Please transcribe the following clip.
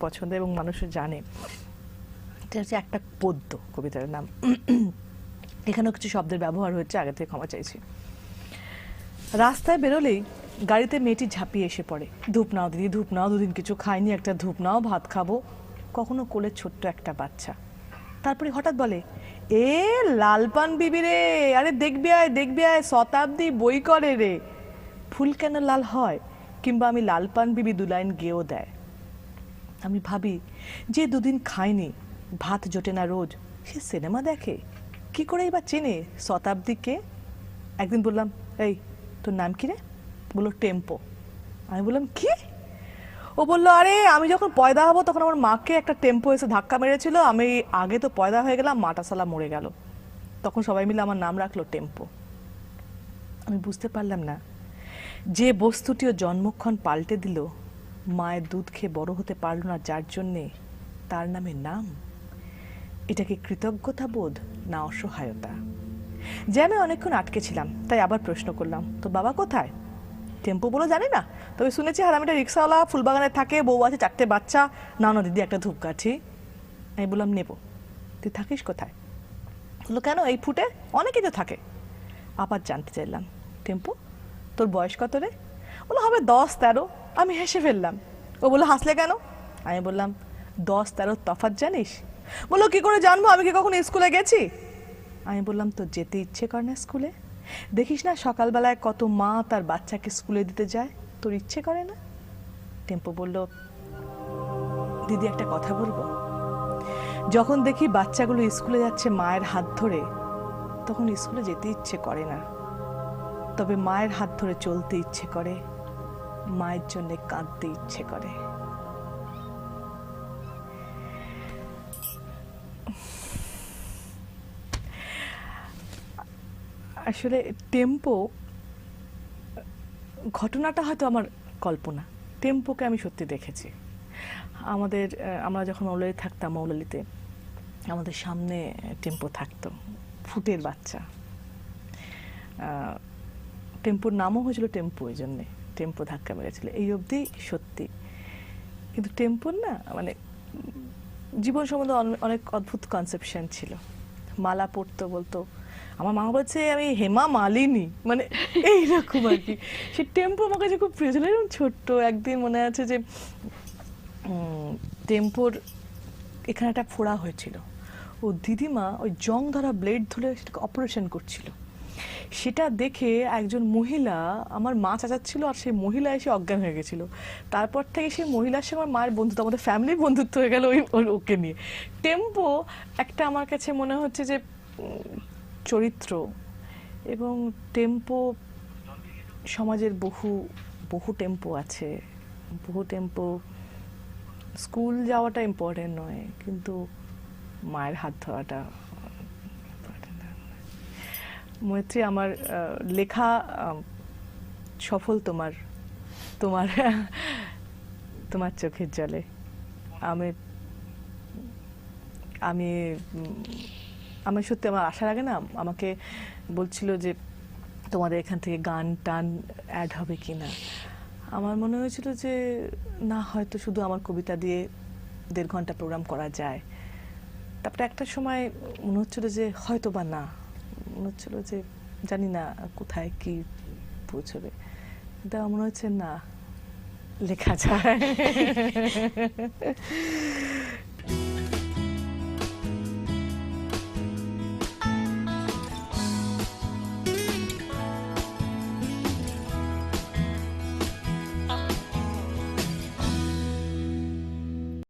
পছন্দ এবং মানুষও জানে। এটা হচ্ছে একটা পদ্য কবিতার নাম। এখানেও কিছু শব্দের ব্যবহার হচ্ছে আগে থেকে ক্ষমা চাইছি। রাস্তায় বেরোলেই গাড়িতে মেয়েটি ঝাঁপিয়ে এসে পড়ে। ধূপ নাও দিদি, ধূপ নাও, দুদিন কিছু খাইনি, একটা ধূপ নাও, ভাত খাব। কখনো কোলে ছোট্ট একটা বাচ্চা। তারপরে হঠাৎ বলে, এ লালপান বিবি রে, আরে দেখবি আয় দেখবি আয়, শতাব্দী বই করে রে। ফুল কেন লাল হয়, কিংবা আমি লালপান বিবি দু লাইন গেয়েও দেয়। আমি ভাবি, যে দুদিন খায়নি, ভাত জোটে না রোজ, সে সিনেমা দেখে। কি করে এবার চেনে শতাব্দীকে একদিন বললাম, এই, তোর নাম কি রে? বলল, টেম্পো। আমি বললাম, কি? ও বলল, আরে, আমি যখন পয়দা হব, তখন আমার মাকে একটা টেম্পো এসে ধাক্কা মেরেছিল। আমি আগে তো পয়দা হয়ে গেলাম মাটা সালা মরে গেল। তখন সবাই মিলে আমার নাম রাখল, টেম্পো। আমি বুঝতে পারলাম না, যে বস্তুটিও জন্মক্ষণ পাল্টে দিল মায়ের দুধ খেয়ে বড় হতে পারল না, যার জন্যে তার নামে নাম। এটা কি কৃতজ্ঞতা বোধ না অসহায়তা? যে আমি অনেকক্ষণ আটকে ছিলাম, তাই আবার প্রশ্ন করলাম, তো বাবা কোথায়? টেম্পো বলে জানি না, তবে শুনেছি হারামিটা রিক্সাওয়ালা, ফুলবাগানে থাকে, বউ আছে, চারটে বাচ্চা। না না, দিদি, একটা ধূপকাঠি। আমি বললাম, নেব। তুই থাকিস কোথায়? বলল, কেন, এই ফুটে? অনেকেই তো থাকে। আবার জানতে চাইলাম, টেম্পো, তোর বয়স কত রে? বলো হবে দশ, তেরো। আমি হেসে ফেললাম। ও বলল, হাসলে কেন? আমি বললাম, দশ তেরো তফাৎ জানিস? বলল, কি করে জানব? আমি কি কখনো স্কুলে গেছি? আমি বললাম তো যেতে ইচ্ছে করে না স্কুলে? দেখিস না সকালবেলায় কত মা তার বাচ্চাকে স্কুলে দিতে যায়? তোর ইচ্ছে করে না? টেম্পো বলল, দিদি, একটা কথা বলব। যখন দেখি বাচ্চাগুলো স্কুলে যাচ্ছে মায়ের হাত ধরে, তখন স্কুলে যেতে ইচ্ছে করে না। তবে মায়ের হাত ধরে চলতে ইচ্ছে করে। মায়ের জন্য কাঁদতে ইচ্ছে করে। আসলে টেম্পো, ঘটনাটা হয়তো আমার কল্পনা। টেম্পোকে আমি সত্যি দেখেছি। আমাদের আমরা যখন মৌলালি থাকতাম মৌলালিতে আমাদের সামনে টেম্পো থাকতো ফুটের বাচ্চা। টেম্পোর নামও হয়েছিল টেম্পো এই জন্যে টেম্পো ধাক্কা মেরেছিল। এই অবধি সত্যি। কিন্তু টেম্পোর না মানে জীবন সম্বন্ধে অনেক অদ্ভুত কনসেপশন ছিল। মালা পড়তো বলতো। আমার মা বলছে, আমি হেমা মালিনী। মানে এইরকম আর কি। সে টেম্পো আমার কাছে খুব প্রিয় ছিল। এরকম ছোট্ট, একদিন মনে আছে যে টেম্পোর এখানে একটা ফোড়া হয়েছিল। ও দিদিমা ওই জং ধরা ব্লেড ধরে সেটাকে অপারেশন করছিল। সেটা দেখে একজন মহিলা আমার মা চাচাচ্ছিল আর সেই মহিলা এসে অজ্ঞান হয়ে গেছিল তারপর থেকে সেই মহিলার সঙ্গে আমার মায়ের বন্ধুত্ব, আমাদের ফ্যামিলির বন্ধুত্ব হয়ে গেল ওই ওকে নিয়ে টেম্পো একটা আমার কাছে মনে হচ্ছে যে চরিত্র এবং টেম্পো সমাজের বহু বহু টেম্পো আছে বহু টেম্পো, স্কুল যাওয়াটা ইম্পর্টেন্ট নয়, কিন্তু মায়ের হাত ধরাটা। মৈত্রী, আমার লেখা সফল তোমার তোমার তোমার চোখের জলে। আমি আমি আমি সত্যি আমার আসার আগে না, আমাকে বলছিল যে তোমাদের এখান থেকে গান টান অ্যাড হবে কি না আমার মনে হয়েছিল যে না, হয়তো শুধু আমার কবিতা দিয়ে দেড় ঘণ্টা প্রোগ্রাম করা যায়। তারপরে একটা সময় মনে হচ্ছিল যে হয়তো বা না। মনে হচ্ছিল যে জানি না কোথায় কি পৌঁছবে। তা মনে হচ্ছে না লেখা যায়।